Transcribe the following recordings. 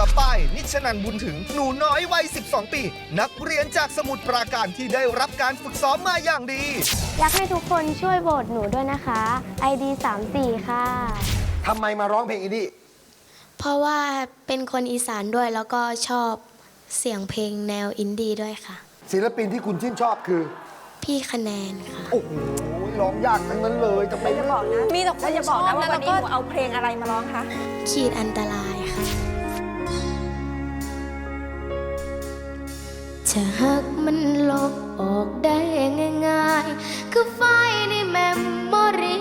นิชนันบุญถึง หนูน้อยวัย 12 ปี นักเรียนจากสมุทรปราการที่ได้รับการฝึกซ้อมมาอย่างดี อยากให้ทุกคนช่วยโหวตหนูด้วยนะคะ ID 34 ค่ะ ทำไมมาร้องเพลงอินดี้เพราะว่าเป็นคนอีสานด้วยแล้วก็ชอบเสียงเพลงแนวอินดี้ด้วยค่ะ ศิลปินที่คุณชื่นชอบคือ พี่คะแนนค่ะ โอ้โหร้องยากทั้งนั้นเลยจะไปจะบอกนะมีแต่คนจะบอกนะชอบว่านะวันนี้แล้วหก็นูเอาเพลงอะไรมาร้องคะ ขีดอันตรายค่ะ จะหักมันลบออกได้ง่ายๆ คือไฟในแมมโมรี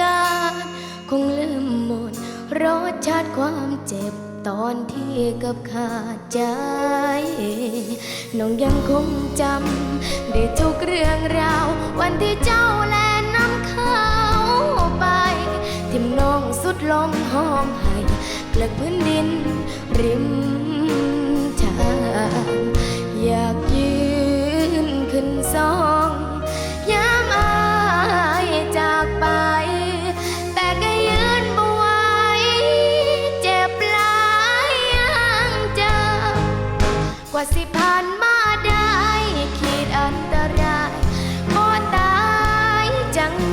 การ คงลืมหมดรสชาติความเจ็บตอนที่กับขาดใจ น้องยังคงจำได้ทุกเรื่องราว วันที่เจ้าแลน้ำเขาไป ทิมน้องสุดลงห้องไห้เกลือกพื้นดินริมทาง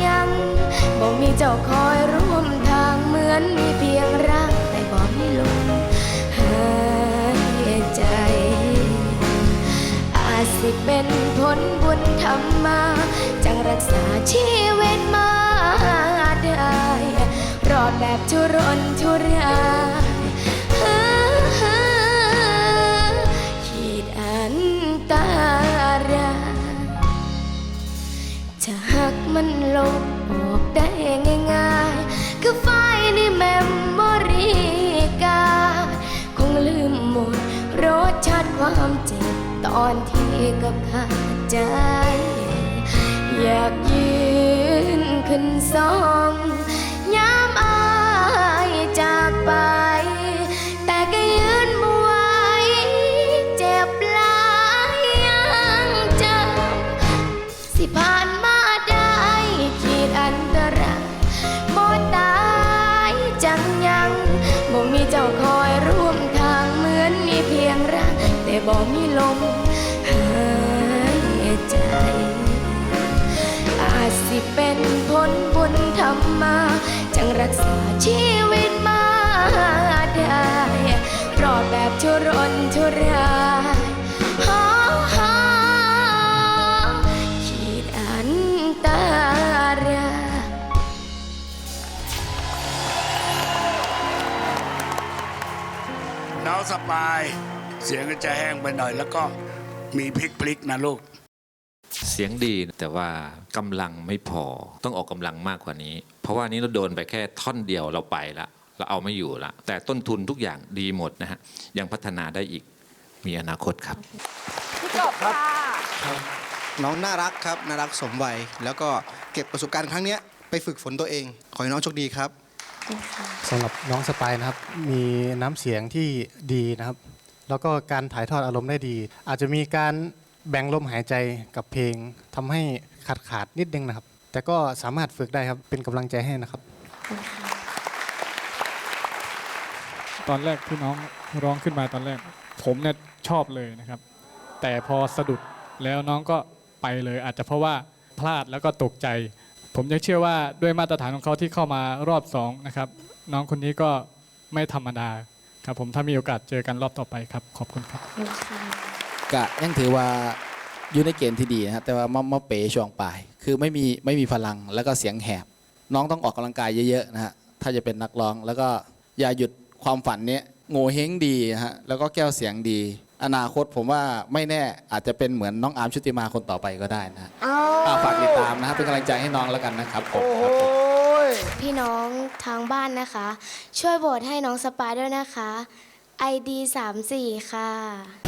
ยังบ่มีเจ้าคอยร่วมทางเหมือนมีเพียงรักแต่บ่มีลมหายใจ อาจสิเป็นผลบุญธรรมมา จังรักษาชีวิตมาได้ รอดแบบทุรนทุราย จะหักมันลบออกได้ง่ายๆ คือไฟในเมมโมรีกา คงลืมหมดรสชาติความเจ็บตอนที่กับขาดใจ อยากยืนขึ้นสอง บ่มีลมหายใจ อาจสิเป็นผลบุญธรรมมา จังรักษาชีวิตมาได้รอดแบบทุรนทุรายฮาฮาขีดอันตรายน้องสปาย เสียงก็จะแห้งไปหน่อย แล้วก็มีพลิกพลิกๆนะลูก เสียงดีแต่ว่ากำลังไม่พอต้องออกกำลังมากกว่านี้ เพราะว่านี้เราโดนไปแค่ท่อนเดียวเราไปละเราเอาไม่อยู่ละแต่ต้นทุนทุกอย่างดีหมดนะฮะยังพัฒนาได้อีกมีอนาคตครับพี่กบค่ะน้องน่ารักครับน่ารักสมวัยแล้วก็เก็บประสบการณ์ครั้งเนี้ยไปฝึกฝนตัวเอง ขอให้น้องโชคดีครับสำหรับน้องสปายนะครับ มีน้ำเสียงที่ดีนะครับ แล้วก็การถ่ายทอดอารมณ์ได้ดี อาจจะมีการแบ่งลมหายใจกับเพลงทำให้ขาดขาดนิดนึงนะครับ แต่ก็สามารถฝึกได้ครับเป็นกำลังใจให้นะครับ ตอนแรกที่น้องร้องขึ้นมาตอนแรก ผมเนี่ยชอบเลยนะครับ แต่พอสะดุดแล้วน้องก็ไปเลย อาจจะเพราะว่าพลาดแล้วก็ตกใจ ผมยังเชื่อว่าด้วยมาตรฐานของเขาที่เข้ามารอบสองนะครับ น้องคนนี้ก็ไม่ธรรมดา ครับผมถ้ามีโอกาสเจอกันรอบต่อไปครับ ขอบคุณครับ กะยังถือว่าอยู่ในเกณฑ์ที่ดีนะฮะแต่ว่ามามาเป๋ช่วงปลาย คือไม่มีไม่มีพลังแล้วก็เสียงแหบ น้องต้องออกกำลังกายเยอะๆนะฮะถ้าจะเป็นนักร้องแล้วก็อย่าหยุดความฝันเนี้ยโง่เฮงดีนะฮะแล้วก็แก้วเสียงดี อนาคตผมว่าไม่แน่อาจจะเป็นเหมือนน้องอาร์มชุติมาคนต่อไปก็ได้นะฮะอ่าฝากติดตามนะฮะเป็นกำลังใจให้น้องแล้วกันนะครับผมโอ้ครับผมย พี่น้องทางบ้านนะคะ ช่วยโหวตให้น้องสปายด้วยนะคะ ID 34ค่ะ